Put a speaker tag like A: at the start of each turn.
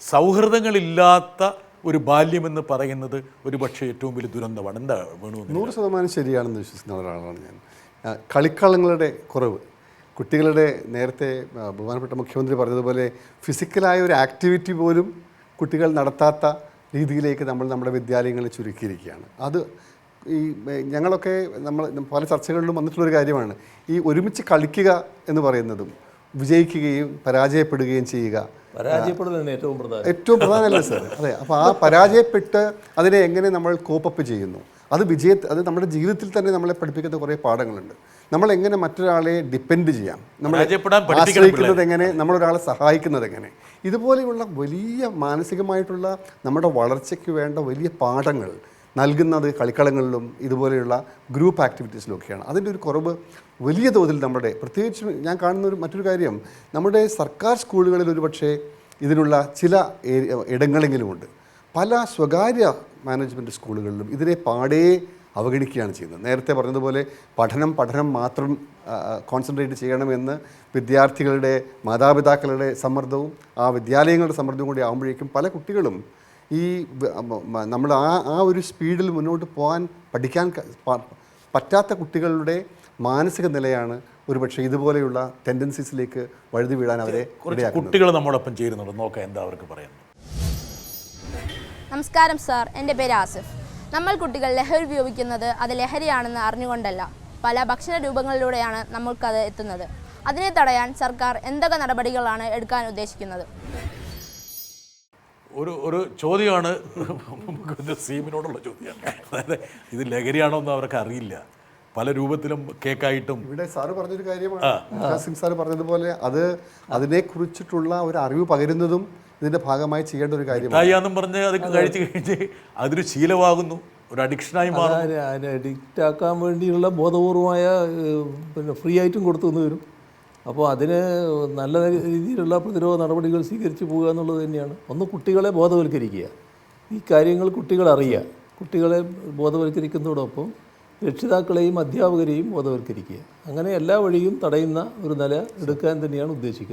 A: സൗഹൃദങ്ങളില്ലാത്ത ഒരു ബാല്യമെന്ന് പറയുന്നത് ഒരു പക്ഷേ ഏറ്റവും വലിയ ദുരന്തമാണ്. എന്താ വേണു
B: നൂറ് ശതമാനം ശരിയാണെന്ന് വിശ്വസിക്കുന്ന ഒരാളാണ് ഞാൻ. കളിക്കളങ്ങളുടെ കുറവ്. കുട്ടികളുടെ നേരത്തെ ബഹുമാനപ്പെട്ട മുഖ്യമന്ത്രി പറഞ്ഞതുപോലെ ഫിസിക്കലായ ഒരു ആക്ടിവിറ്റി പോലും കുട്ടികൾ നടത്താത്ത രീതിയിലേക്ക് നമ്മൾ നമ്മുടെ വിദ്യാലയങ്ങളിൽ ചുരുക്കിയിരിക്കുകയാണ്. അത് ഈ ഞങ്ങളൊക്കെ നമ്മൾ പല ചർച്ചകളിലും വന്നിട്ടുള്ളൊരു കാര്യമാണ്. ഈ ഒരുമിച്ച് കളിക്കുക എന്ന് പറയുന്നതും വിജയിക്കുകയും പരാജയപ്പെടുകയും ചെയ്യുക
C: പരാജയപ്പെടലാണ് ഏറ്റവും പ്രധാനം.
B: ഏറ്റവും പ്രധാനമല്ലേ സാർ അതെ അപ്പോൾ ആ പരാജയപ്പെട്ട് അതിനെ എങ്ങനെ നമ്മൾ കോപ്പപ്പ് ചെയ്യുന്നു? അത് വിജയ അത് നമ്മുടെ ജീവിതത്തിൽ തന്നെ നമ്മളെ പഠിപ്പിക്കുന്ന കുറേ പാഠങ്ങളുണ്ട്. നമ്മൾ എങ്ങനെ മറ്റൊരാളെ ഡിപ്പെൻഡ് ചെയ്യാം?
A: പഠിപ്പിക്കണം
B: ആശ്രയിക്കുന്നത് എങ്ങനെ? നമ്മളൊരാളെ സഹായിക്കുന്നത് എങ്ങനെ? ഇതുപോലെയുള്ള വലിയ മാനസികമായിട്ടുള്ള നമ്മുടെ വളർച്ചയ്ക്ക് വേണ്ട വലിയ പാഠങ്ങൾ നൽകുന്നത് കളിക്കളങ്ങളിലും ഇതുപോലെയുള്ള ഗ്രൂപ്പ് ആക്ടിവിറ്റീസിലൊക്കെയാണ് അതിന്റെ ഒരു കുറവ് വലിയ തോതിൽ നമ്മുടെ പ്രത്യേകിച്ച് ഞാൻ കാണുന്ന ഒരു മറ്റൊരു കാര്യം നമ്മുടെ സർക്കാർ സ്കൂളുകളിൽ ഒരു പക്ഷേ ഇതിനുള്ള ചില ഇടങ്ങളെങ്കിലുമുണ്ട്. പല സ്വകാര്യ മാനേജ്മെന്റ് സ്കൂളുകളിലും ഇതിനെ പാടേ അവഗണിക്കുകയാണ് ചെയ്യുന്നത്. നേരത്തെ പറഞ്ഞതുപോലെ പഠനം പഠനം മാത്രം കോൺസെൻട്രേറ്റ് ചെയ്യണമെന്ന് വിദ്യാർത്ഥികളുടെ മാതാപിതാക്കളുടെ സമ്മർദ്ദവും ആ വിദ്യാലയങ്ങളുടെ സമ്മർദ്ദവും കൂടി ആകുമ്പോഴേക്കും പല കുട്ടികളും ഈ നമ്മൾ ആ ആ ഒരു സ്പീഡിൽ മുന്നോട്ട് പോകാൻ പഠിക്കാൻ പറ്റാത്ത കുട്ടികളുടെ മാനസിക നിലയാണ് ഒരുപക്ഷെ ഇതുപോലെയുള്ള ടെൻഡൻസീസിലേക്ക് വഴുതി വീഴാൻ അവരെ
A: കുട്ടികൾ നമ്മോടൊപ്പം ചേരുന്നുണ്ട്. നോക്കാം എന്താ അവർക്ക് പറയുന്നത്.
D: നമസ്കാരം സാർ. എന്റെ പേര് ആസിഫ്. നമ്മൾ കുട്ടികൾ ലഹരി ഉപയോഗിക്കുന്നത് അത് ലഹരിയാണെന്ന് അറിഞ്ഞുകൊണ്ടല്ല. പല ഭക്ഷണ രൂപങ്ങളിലൂടെയാണ് നമ്മൾക്കത് എത്തുന്നത്. അതിനെ തടയാൻ സർക്കാർ എന്തൊക്കെ നടപടികളാണ് എടുക്കാൻ ഉദ്ദേശിക്കുന്നത്?
A: ഒരു ഒരു ചോദ്യമാണ്. നമുക്ക് സീമിനോടുള്ള ചോദ്യമാണ്. അതായത് ഇത് ലഹരിയാണോ എന്ന് അവർക്ക് അറിയില്ല. പല രൂപത്തിലും കേക്കായിട്ടും.
B: ഇവിടെ സാറ് പറഞ്ഞൊരു കാര്യമാണ്. സിംഗ് സാറ് പറഞ്ഞതുപോലെ അത് അതിനെക്കുറിച്ചിട്ടുള്ള ഒരു അറിവ് പകരുന്നതും ഇതിന്റെ ഭാഗമായി ചെയ്യേണ്ട ഒരു കാര്യമാണ്.
A: മിഠായിയാന്നും പറഞ്ഞ് അത് കഴിച്ചു കഴിഞ്ഞ് അതൊരു ശീലമാകുന്നു. ഒരു അഡിക്ഷനായി മാറും
C: അഡിക്റ്റ് ആക്കാൻ വേണ്ടിയുള്ള ബോധപൂർവമായ പിന്നെ ഫ്രീ ആയിട്ടും കൊടുത്തു തന്നു വരും. അപ്പോൾ അതിന് നല്ല രീതിയിലുള്ള പ്രതിരോധ നടപടികൾ സ്വീകരിച്ചു പോകുക എന്നുള്ളത് തന്നെയാണ്. ഒന്ന് കുട്ടികളെ ബോധവൽക്കരിക്കുക. ഈ കാര്യങ്ങൾ കുട്ടികൾ അറിയുക. കുട്ടികളെ ബോധവൽക്കരിക്കുന്നതോടൊപ്പം രക്ഷിതാക്കളെയും അധ്യാപകരെയും ബോധവൽക്കരിക്കുക. അങ്ങനെ എല്ലാ വഴിയും തടയുന്ന ഒരു നില എടുക്കാൻ തന്നെയാണ് ഉദ്ദേശിക്കുന്നത്.